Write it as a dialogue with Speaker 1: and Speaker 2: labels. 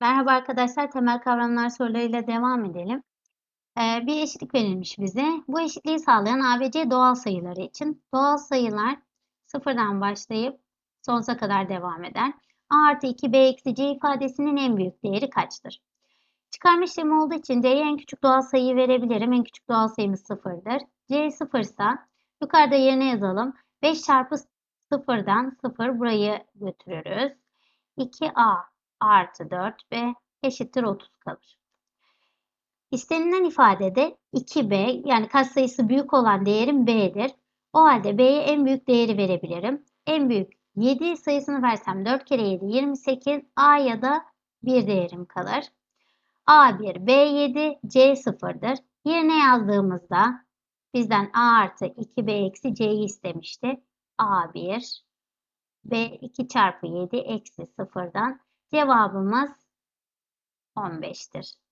Speaker 1: Merhaba arkadaşlar, temel kavramlar sorularıyla devam edelim. Ee, bir eşitlik verilmiş bize. Bu eşitliği sağlayan A ve C doğal sayıları için. Doğal sayılar sıfırdan başlayıp sonsuza kadar devam eder. A artı 2B eksi C ifadesinin en büyük değeri kaçtır? Çıkarma işlemi olduğu için C'ye en küçük doğal sayıyı verebilirim. En küçük doğal sayımız sıfırdır. C sıfırsa yukarıda yerine yazalım. 5 çarpı sıfırdan sıfır burayı götürürüz. 2A artı 4b eşittir 30 kalır. İstenilen ifadede 2b yani katsayısı büyük olan değerim b'dir. O halde b'ye en büyük değeri verebilirim. En büyük 7 sayısını versem 4 kere 7 28 a ya da 1 değerim kalır. A1, B7, C0'dır. Yerine yazdığımızda bizden A artı 2B eksi C'yi istemişti. A1, B2 çarpı 7 eksi 0'dan Cevabımız 15'tir.